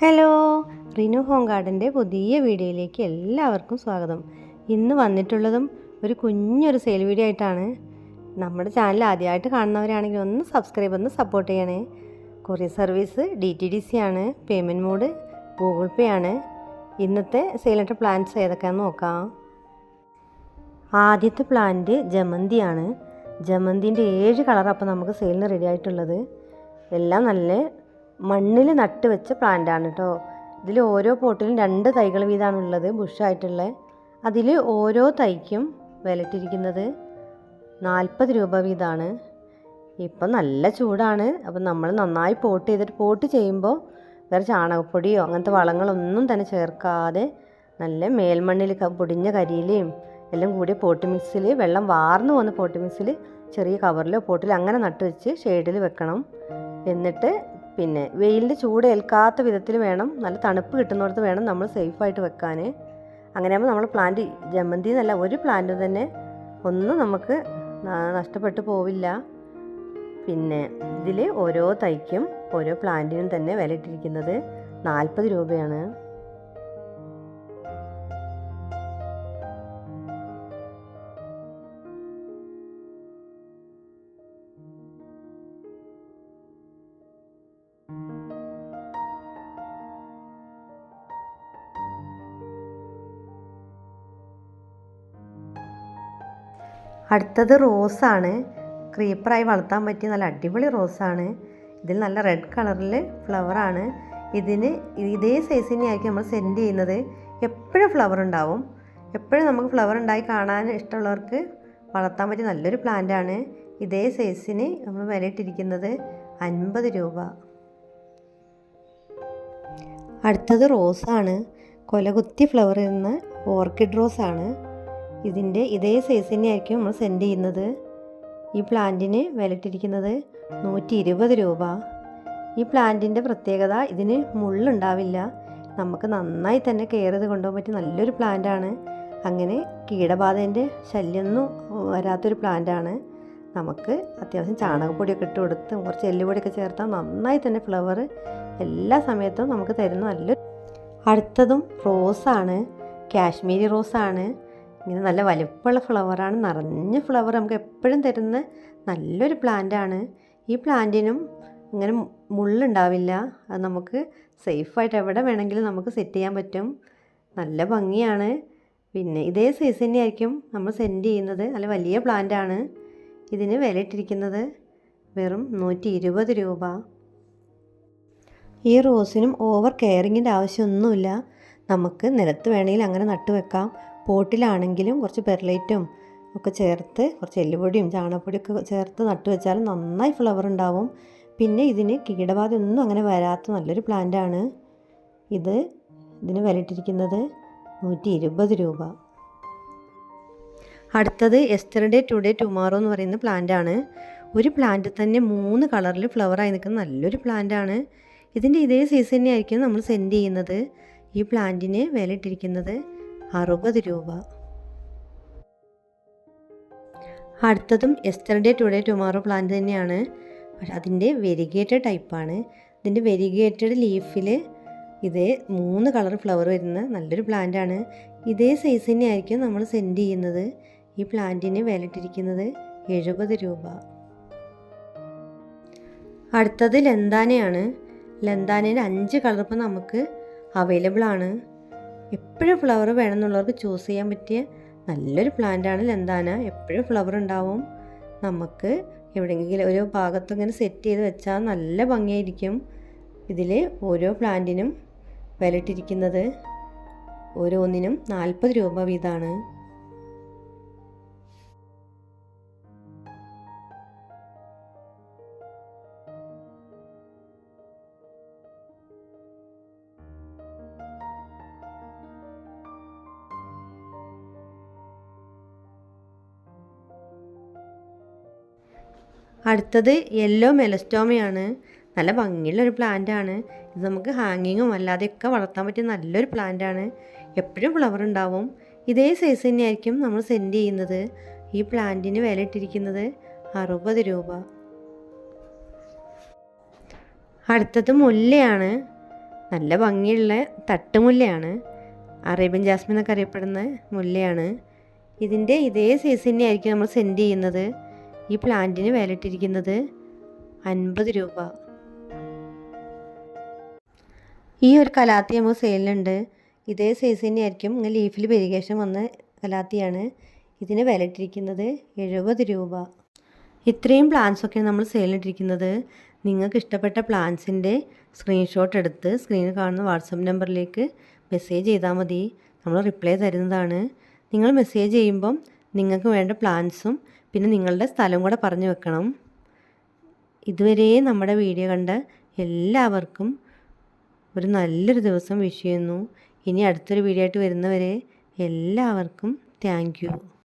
Hello Rinu home ഗാർഡന്റെ പുതിയ വീഡിയോയിലേക്ക് എല്ലാവർക്കും സ്വാഗതം. ഇന്ന് വന്നിട്ടുള്ളതും ഒരു കുഞ്ഞൊരു സെയിൽ വീഡിയോ ആയിട്ടാണ്. നമ്മുടെ ചാനൽ ആദ്യമായിട്ട് കാണുന്നവരാണെങ്കിൽ ഒന്ന് സബ്സ്ക്രൈബ് ഒന്ന് സപ്പോർട്ട് ചെയ്യണേ. Courier service D T D C ആണ് പേയ്മെന്റ് മോഡ് ഗൂഗിൾ പേ ആണ്. ഇന്നത്തെ സെയിലിന്റെ പ്ലാൻസ് ഏതൊക്കെയാണെന്ന് നോക്കാം. ആദ്യത്തെ പ്ലാന്റ് ജമന്തിയാണ് ജമന്തിന്റെ ഏഴ് കളർ അപ്പോൾ നമുക്ക് സെയിലിന് റെഡി ആയിട്ടുള്ളത്. എല്ലാം നല്ല മണ്ണിൽ നട്ട് വെച്ച ആണ് കേട്ടോ ഇതിൽ ഓരോ പോട്ടിലും രണ്ട് തൈകൾ വീതമാണ് ബുഷായിട്ടുള്ളത് ബുഷായിട്ടുള്ള. അതിൽ ഓരോ തൈക്കും വിലട്ടിരിക്കുന്നത് നാൽപ്പത് രൂപ വീതമാണ് ഇപ്പം നല്ല ചൂടാണ്. അപ്പം നമ്മൾ നന്നായി പോട്ട് ചെയ്തിട്ട് പോട്ട് ചെയ്യുമ്പോൾ വേറെ ചാണകപ്പൊടിയോ അങ്ങനത്തെ വളങ്ങളൊന്നും തന്നെ ചേർക്കാതെ നല്ല മേൽമണ്ണിൽ പൊടിഞ്ഞ കരിയിലയും എല്ലാം കൂടി പോട്ട് മിക്സിൽ വെള്ളം വാർന്നു പോകുന്ന പോട്ട് മിക്സിൽ ചെറിയ കവറിലോ പോട്ടിലോ അങ്ങനെ നട്ടുവെച്ച് ഷെയ്ഡിൽ വെക്കണം. എന്നിട്ട് പിന്നെ വെയിലിന്റെ ചൂട് ഏൽക്കാത്ത വിധത്തിൽ വേണം നല്ല തണുപ്പ് കിട്ടുന്നിടത്ത് വേണം നമ്മൾ സേഫായിട്ട് വെക്കാൻ. അങ്ങനെയാകുമ്പോൾ നമ്മൾ പ്ലാന്റ് ജമന്തി എന്നല്ല ഒരു പ്ലാന്റും തന്നെ ഒന്നും നമുക്ക് നഷ്ടപ്പെട്ടു പോവില്ല. പിന്നെ ഇതിൽ ഓരോ തൈക്കും ഓരോ പ്ലാന്റിനും തന്നെ വില ഇട്ടിരിക്കുന്നത് നാൽപ്പത് രൂപയാണ്. അടുത്തത് റോസാണ്. ക്രീപ്പറായി വളർത്താൻ പറ്റിയ നല്ല അടിപൊളി റോസാണ്. ഇതിൽ നല്ല റെഡ് കളറിൽ ഫ്ലവറാണ്. ഇതിന് ഇതേ സൈസിനെ ആയിരിക്കും നമ്മൾ സെൻഡ് ചെയ്യുന്നത്. എപ്പോഴും ഫ്ലവർ ഉണ്ടാവും. എപ്പോഴും നമുക്ക് ഫ്ലവർ ഉണ്ടായി കാണാൻ ഇഷ്ടമുള്ളവർക്ക് വളർത്താൻ പറ്റിയ നല്ലൊരു പ്ലാന്റാണ് ഇതേ സൈസിന് നമ്മൾ വിലയിട്ടിരിക്കുന്നത് അൻപത് രൂപ. അടുത്തത് റോസാണ്. കൊലകുത്തി ഫ്ലവർ എന്ന ഓർക്കിഡ് റോസാണ് ഇതിന്റെ ഇതേ സൈസ് തന്നെയായിരിക്കും നമ്മൾ സെൻഡ് ചെയ്യുന്നത്. ഈ പ്ലാന്റിന് വിലയിട്ടിരിക്കുന്നത് നൂറ്റി ഇരുപത് രൂപ. ഈ പ്ലാന്റിന്റെ പ്രത്യേകത ഇതിന് മുള്ളുണ്ടാവില്ല. നമുക്ക് നന്നായി തന്നെ കെയർ ചെയ്ത് കൊണ്ടുപോകാൻ പറ്റിയ നല്ലൊരു പ്ലാന്റാണ് അങ്ങനെ കീടബാധേന്റെ ശല്യമൊന്നും വരാത്തൊരു പ്ലാന്റാണ് നമുക്ക് അത്യാവശ്യം ചാണകപ്പൊടിയൊക്കെ ഇട്ട് കൊടുത്ത് കുറച്ച് എല്ലുപൊടിയൊക്കെ ചേർത്താൽ നന്നായി തന്നെ ഫ്ലവർ എല്ലാ സമയത്തും നമുക്ക് തരുന്ന നല്ലൊരു അടുത്തതും റോസാണ് കാശ്മീരി റോസാണ് ഇങ്ങനെ നല്ല വലിപ്പമുള്ള ഫ്ലവറാണ് നിറഞ്ഞ ഫ്ലവർ നമുക്ക് എപ്പോഴും തരുന്ന നല്ലൊരു പ്ലാന്റാണ് ഈ പ്ലാന്റിനും ഇങ്ങനെ മുള്ളുണ്ടാവില്ല. അത് നമുക്ക് സേഫായിട്ട് എവിടെ വേണമെങ്കിലും നമുക്ക് സെറ്റ് ചെയ്യാൻ പറ്റും. നല്ല ഭംഗിയാണ്. പിന്നെ ഇതേ സൈസ് തന്നെയായിരിക്കും നമ്മൾ സെൻഡ് ചെയ്യുന്നത്. നല്ല വലിയ പ്ലാന്റാണ് ഇതിന് വില ഇട്ടിരിക്കുന്നത് വെറും നൂറ്റി ഇരുപത് രൂപ. ഈ റോസിനും ഓവർ കെയറിങ്ങിന്റെ ആവശ്യമൊന്നുമില്ല. നമുക്ക് നിലത്ത് വേണമെങ്കിൽ അങ്ങനെ നട്ടു വെക്കാം പോട്ടിലാണെങ്കിലും കുറച്ച് പെർലൈറ്റും ഒക്കെ ചേർത്ത് കുറച്ച് എല്ലുപൊടിയും ചാണകപ്പൊടിയൊക്കെ ചേർത്ത് നട്ടു വെച്ചാൽ നന്നായി ഫ്ലവർ ഉണ്ടാവും. പിന്നെ ഇതിന് കീടബാധ ഒന്നും അങ്ങനെ വരാത്ത നല്ലൊരു പ്ലാന്റാണ് ഇത് ഇതിന് വിലയിട്ടിരിക്കുന്നത് നൂറ്റി ഇരുപത് രൂപ. അടുത്തത് എസ്റ്റർഡേ ടുഡേ ടുമാറോ എന്ന് പറയുന്ന പ്ലാന്റാണ് ഒരു പ്ലാന്റ് തന്നെ മൂന്ന് കളറിൽ ഫ്ലവറായി നിൽക്കുന്ന നല്ലൊരു പ്ലാന്റാണ് ഇതിന്റെ ഇതേ സീസൺ തന്നെയായിരിക്കും നമ്മൾ സെൻഡ് ചെയ്യുന്നത്. ഈ പ്ലാന്റിന് വില ഇട്ടിരിക്കുന്നത് അറുപത് രൂപ. അടുത്തതും എസ്റ്റർഡേ ടുഡേ ടുമാറോ പ്ലാന്റ് തന്നെയാണ്. പക്ഷെ അതിന്റെ വെരിഗേറ്റഡ് ടൈപ്പാണ് ഇതിന്റെ വെരിഗേറ്റഡ് ലീഫിൽ ഇതേ മൂന്ന് കളർ ഫ്ലവർ വരുന്ന നല്ലൊരു പ്ലാന്റാണ് ഇതേ സൈസ് തന്നെയായിരിക്കും നമ്മൾ സെൻഡ് ചെയ്യുന്നത്. ഈ പ്ലാന്റിന് വില ഇട്ടിരിക്കുന്നത് എഴുപത് രൂപ. അടുത്തത് ലന്താനയാണ് ലെന്താനയുടെ അഞ്ച് കളർ ഇപ്പം നമുക്ക് അവൈലബിൾ ആണ്. എപ്പോഴും ഫ്ലവർ വേണമെന്നുള്ളവർക്ക് ചൂസ് ചെയ്യാൻ പറ്റിയ നല്ലൊരു പ്ലാന്റാണ് ലന്താന എപ്പോഴും ഫ്ലവർ ഉണ്ടാവും. നമുക്ക് എവിടെയെങ്കിലും ഓരോ ഭാഗത്തും ഇങ്ങനെ സെറ്റ് ചെയ്ത് വെച്ചാൽ നല്ല ഭംഗിയായിരിക്കും. ഇതിൽ ഓരോ പ്ലാന്റിനും വിലയിട്ടിരിക്കുന്നത് ഓരോന്നിനും നാൽപ്പത് രൂപ വീതമാണ്. അടുത്തത് യെല്ലോ മെലസ്റ്റോമയാണ് നല്ല ഭംഗിയുള്ളൊരു പ്ലാന്റാണ് ഇത് നമുക്ക് ഹാങ്ങിങ്ങും അല്ലാതെയൊക്കെ വളർത്താൻ പറ്റിയ നല്ലൊരു പ്ലാന്റാണ് എപ്പോഴും ഫ്ലവർ ഉണ്ടാവും. ഇതേ സൈസ് തന്നെയായിരിക്കും നമ്മൾ സെൻഡ് ചെയ്യുന്നത്. ഈ പ്ലാന്റിന് വില ഇട്ടിരിക്കുന്നത് അറുപത് രൂപ. അടുത്തത് മുല്ലയാണ്. നല്ല ഭംഗിയുള്ള തട്ടുമുല്ലയാണ്. അറേബ്യൻ ജാസ്മിൻ എന്നൊക്കെ അറിയപ്പെടുന്ന മുല്ലയാണ്. ഇതിന്റെ ഇതേ സൈസ് തന്നെയായിരിക്കും നമ്മൾ സെൻഡ് ചെയ്യുന്നത്. ഈ പ്ലാന്റിന് വിലയിട്ടിരിക്കുന്നത് അൻപത് രൂപ. ഈ ഒരു കലാത്തി നമ്മൾ സെയിലുണ്ട് ഇതേ സൈസ് തന്നെയായിരിക്കും. ഇങ്ങനെ ലീഫിൽ വെരിഗേഷൻ വന്ന കലാത്തിയാണ്. ഇതിന് വിലയിട്ടിരിക്കുന്നത് എഴുപത് രൂപ. ഇത്രയും പ്ലാൻസൊക്കെ നമ്മൾ സെയിലിട്ടിരിക്കുന്നത് നിങ്ങൾക്ക് ഇഷ്ടപ്പെട്ട പ്ലാൻസിന്റെ സ്ക്രീൻഷോട്ട് എടുത്ത് സ്ക്രീനിൽ കാണുന്ന വാട്സപ്പ് നമ്പറിലേക്ക് മെസ്സേജ് ചെയ്താൽ മതി. നമ്മൾ റിപ്ലൈ തരുന്നതാണ്. നിങ്ങൾ മെസ്സേജ് ചെയ്യുമ്പം നിങ്ങൾക്ക് വേണ്ട പ്ലാൻസും പിന്നെ നിങ്ങളുടെ സ്ഥലം കൂടെ പറഞ്ഞു വെക്കണം. ഇതുവരെ നമ്മുടെ വീഡിയോ കണ്ട എല്ലാവർക്കും ഒരു നല്ലൊരു ദിവസം വിഷ് ചെയ്യുന്നു. ഇനി അടുത്തൊരു വീഡിയോ ആയിട്ട് വരുന്നവരെ എല്ലാവർക്കും താങ്ക്